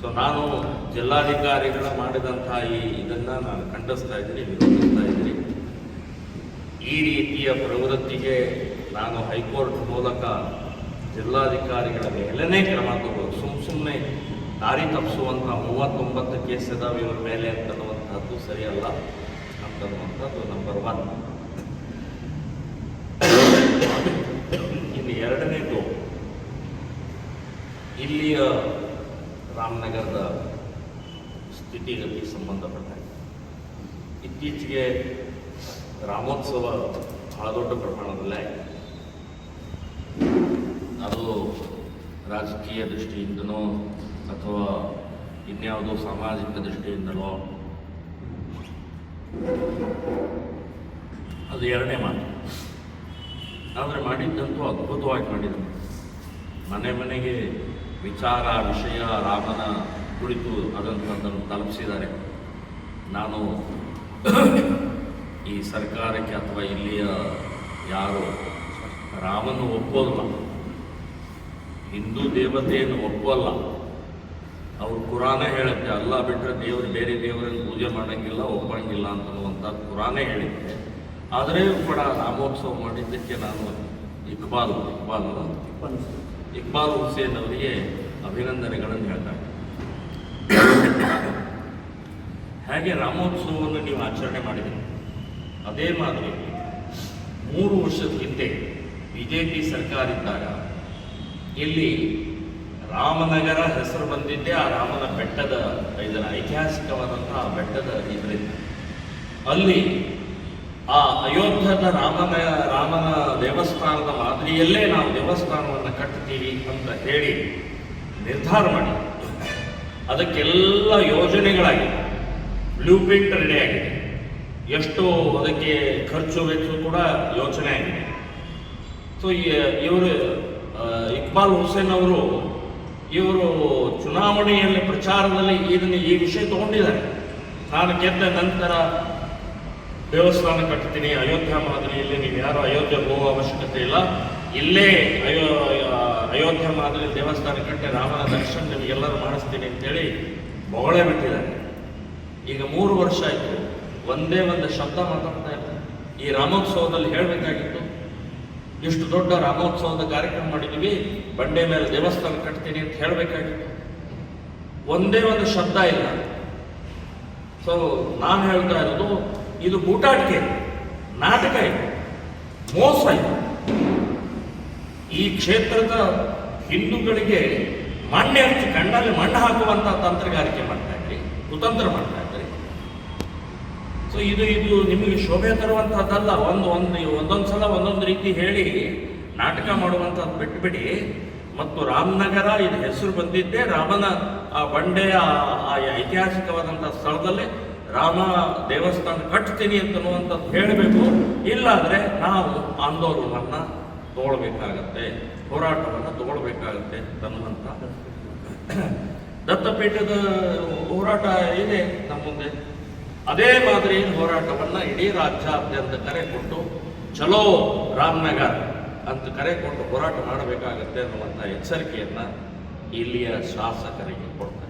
So ನಾನು ಜಿಲ್ಲಾಧಿಕಾರಿಗಳ ಮಾಡಿದಂಥ ಈ ಇದನ್ನು ನಾನು ಖಂಡಿಸ್ತಾ ಇದ್ದೀನಿ, ವಿರೋಧಿಸ್ತಾ ಇದ್ದೀನಿ. ಈ ರೀತಿಯ ಪ್ರವೃತ್ತಿಗೆ ನಾನು ಹೈಕೋರ್ಟ್ ಮೂಲಕ ಜಿಲ್ಲಾಧಿಕಾರಿಗಳ ಮೇಲೇ ಕ್ರಮ ತಗೋದು ಸುಮ್ಮ ಸುಮ್ಮನೆ ದಾರಿ ತಪ್ಪಿಸುವಂಥ ಮೂವತ್ತೊಂಬತ್ತು ಕೇಸ್ ಇದಾವೆ ಇವ್ರ ಮೇಲೆ ಅಂತನ್ನುವಂಥದ್ದು ಸರಿಯಲ್ಲ ಅಂತನ್ನುವಂಥದ್ದು ನಂಬರ್ ಒನ್ ಇನ್ನು ಎರಡನೇದು, ಇಲ್ಲಿಯ ರಾಮನಗರದ ಸ್ಥಿತಿಗತಿ ಸಂಬಂಧಪಟ್ಟ. ಇತ್ತೀಚೆಗೆ ರಾಮೋತ್ಸವ ಬಹಳ ದೊಡ್ಡ ಪ್ರಮಾಣದಲ್ಲೇ. ಅದು ರಾಜಕೀಯ ದೃಷ್ಟಿಯಿಂದನೋ ಅಥವಾ ಇನ್ಯಾವುದೋ ಸಾಮಾಜಿಕ ದೃಷ್ಟಿಯಿಂದಲೋ ಅದು ಎರಡನೇ ಮಾತು ಆದರೆ ಮಾಡಿದ್ದಂತೂ ಅದ್ಭುತವಾಗಿ ಮಾಡಿದ್ರು ಮನೆ ಮನೆಗೆ ವಿಚಾರ, ವಿಷಯ, ರಾಮನ ಕುರಿತು ಅದನ್ನು ತಲುಪಿಸಿದ್ದಾರೆ. ನಾನು ಈ ಸರ್ಕಾರಕ್ಕೆ ಅಥವಾ ಇಲ್ಲಿಯ ಯಾರು ರಾಮನ ಒಪ್ಪೋಲ್ಲ ಹಿಂದೂ ದೇವತೆಯನ್ನು ಒಪ್ಪಲ್ಲ. ಅವ್ರು ಕುರಾನೇ ಹೇಳುತ್ತೆ, ಅಲ್ಲ ಬಿಟ್ಟರೆ ದೇವರು ಬೇರೆ ದೇವರನ್ನು ಪೂಜೆ ಮಾಡೋಂಗಿಲ್ಲ, ಒಪ್ಪಂಗಿಲ್ಲ ಅಂತನ್ನುವಂಥ ಕುರಾನೇ ಹೇಳಿದ್ದೆ. ಆದರೆ ಕೂಡ ರಾಮೋತ್ಸವ ಮಾಡಿದ್ದಕ್ಕೆ ನಾನು ಇಕ್ಬಾಲ್ ಇಕ್ಬಾಲ್ ಅಲ್ಲ? ಇಕ್ಬಾಲ್ ಹುಸೇನ್ ಅವರಿಗೆ ಅಭಿನಂದನೆಗಳನ್ನು ಹೇಳ್ತಾರೆ. ಹಾಗೆ ರಾಮೋತ್ಸವವನ್ನು ನೀವು ಆಚರಣೆ ಮಾಡಿದ್ರಿ ಅದೇ ಮಾದರಿ, ಮೂರು ವರ್ಷದ ಹಿಂದೆ ಬಿ ಜೆ ಪಿ ಸರ್ಕಾರ ಇದ್ದಾಗ ಇಲ್ಲಿ ರಾಮನಗರ ಹೆಸರು ಬಂದಿದ್ದೆ ಆ ರಾಮನ ಬೆಟ್ಟದ, ಇದರ ಐತಿಹಾಸಿಕವಾದಂತಹ ಬೆಟ್ಟದ ಇದರಿಂದ. ಅಲ್ಲಿ ಆ ಅಯೋಧ್ಯದ ರಾಮನ ರಾಮನ ದೇವಸ್ಥಾನದ ಮಾದರಿಯಲ್ಲೇ ನಾವು ದೇವಸ್ಥಾನವನ್ನು ಕಟ್ತೀವಿ ಅಂತ ಹೇಳಿ ನಿರ್ಧಾರ ಮಾಡಿ ಅದಕ್ಕೆಲ್ಲ ಯೋಜನೆಗಳಾಗಿದೆ ಬ್ಲೂ ಪ್ರಿಂಟ್ ರೆಡಿ ಆಗಿದೆ. ಎಷ್ಟು ಅದಕ್ಕೆ ಖರ್ಚು ವೆಚ್ಚ ಕೂಡ ಯೋಚನೆ ಆಗಿದೆ. ಸೊ ಇವರು ಇಕ್ಬಾಲ್ ಹುಸೇನ್ ಅವರು, ಇವರು ಚುನಾವಣೆಯಲ್ಲಿ ಪ್ರಚಾರದಲ್ಲಿ ಇದನ್ನು ಈ ವಿಷಯ ತಗೊಂಡಿದ್ದಾರೆ. ನಾನು ಗೆದ್ದ ನಂತರ ದೇವಸ್ಥಾನ ಕಟ್ತೀನಿ, ಅಯೋಧ್ಯ ಮಾದರಿಯಲ್ಲಿ ನೀವು ಯಾರು ಅಯೋಧ್ಯೆ ಹೋಗುವ ಅವಶ್ಯಕತೆ ಇಲ್ಲ. ಇಲ್ಲೇ ಅಯೋ, ಅಯೋಧ್ಯ ಮಾದರಿ ದೇವಸ್ಥಾನ ಕಟ್ಟಿ ರಾಮನ ದರ್ಶನ ನಿಮಗೆಲ್ಲರೂ ಮಾಡಿಸ್ತೀನಿ ಅಂತೇಳಿ ಬೊಗಳೆ ಬಿಟ್ಟಿದ್ದಾರೆ. ಈಗ ಮೂರು ವರ್ಷ ಆಯಿತು, ಒಂದೇ ಒಂದು ಶಬ್ದ ಮಾತಾಡ್ತಾ ಇಲ್ಲ ಈ ರಾಮೋತ್ಸವದಲ್ಲಿ ಹೇಳಬೇಕಾಗಿತ್ತು, ಇಷ್ಟು ದೊಡ್ಡ ರಾಮೋತ್ಸವದ ಕಾರ್ಯಕ್ರಮ ಮಾಡಿದ್ದೀವಿ, ಬಂಡೆ ಮೇಲೆ ದೇವಸ್ಥಾನ ಕಟ್ತೀನಿ ಅಂತ ಹೇಳಬೇಕಾಗಿತ್ತು. ಒಂದೇ ಒಂದು ಶಬ್ದ ಇಲ್ಲ. ಸೊ ನಾನು ಹೇಳ್ತಾ ಇರೋದು ಇದು ಬೂಟಾಟಿಕೆ ನಾಟಕ ಇದು, ಮೋಸ ಇದು. ಈ ಕ್ಷೇತ್ರದ ಹಿಂದೂಗಳಿಗೆ ಮಣ್ಣೆ ಹಚ್ಚಿ ಕಣ್ಣಲ್ಲಿ ಮಣ್ಣು ಹಾಕುವಂತ ತಂತ್ರಗಾರಿಕೆ ಮಾಡ್ತಾ ಇದ್ರಿ, ಕುತಂತ್ರ ಮಾಡ್ತಾ ಇದ್ರಿ. ಸೊ ಇದು ಇದು ನಿಮಗೆ ಶೋಭೆ ತರುವಂತಹದ್ದಲ್ಲ. ಒಂದು ಒಂದು, ಒಂದೊಂದು ಸಲ ಒಂದೊಂದು ರೀತಿ ಹೇಳಿ ನಾಟಕ ಮಾಡುವಂಥದ್ದು ಬಿಟ್ಬಿಡಿ. ಮತ್ತು ರಾಮನಗರ, ಇದು ಹೆಸರು ಬಂದಿದ್ದೇ ರಾಮನ, ಆ ಬಂಡೆಯ, ಆ- ಐತಿಹಾಸಿಕವಾದಂಥ ಸ್ಥಳದಲ್ಲಿ ರಾಮ ದೇವಸ್ಥಾನ ಕಟ್ತೀನಿ ಅಂತನ್ನುವಂಥದ್ದು ಹೇಳಬೇಕು. ಇಲ್ಲಾದರೆ ನಾವು ಆಂದೋಲನವನ್ನು ತಗೊಳ್ಬೇಕಾಗತ್ತೆ ಹೋರಾಟವನ್ನು ತಗೊಳ್ಬೇಕಾಗತ್ತೆ ಅನ್ನುವಂಥ ದತ್ತಪೀಠದ ಹೋರಾಟ ಇದೆ ನಮ್ಮ ಮುಂದೆ. ಅದೇ ಮಾದರಿ ಹೋರಾಟವನ್ನು ಇಡೀ ರಾಜ್ಯಾದ್ಯಂತ ಕರೆ ಕೊಟ್ಟು, ಚಲೋ ರಾಮನಗರ್ ಅಂತ ಕರೆ ಕೊಟ್ಟು ಹೋರಾಟ ಮಾಡಬೇಕಾಗತ್ತೆ ಅನ್ನುವಂಥ ಎಚ್ಚರಿಕೆಯನ್ನು ಇಲ್ಲಿಯ ಶಾಸಕರಿಗೆ ಕೊಡ್ತಾರೆ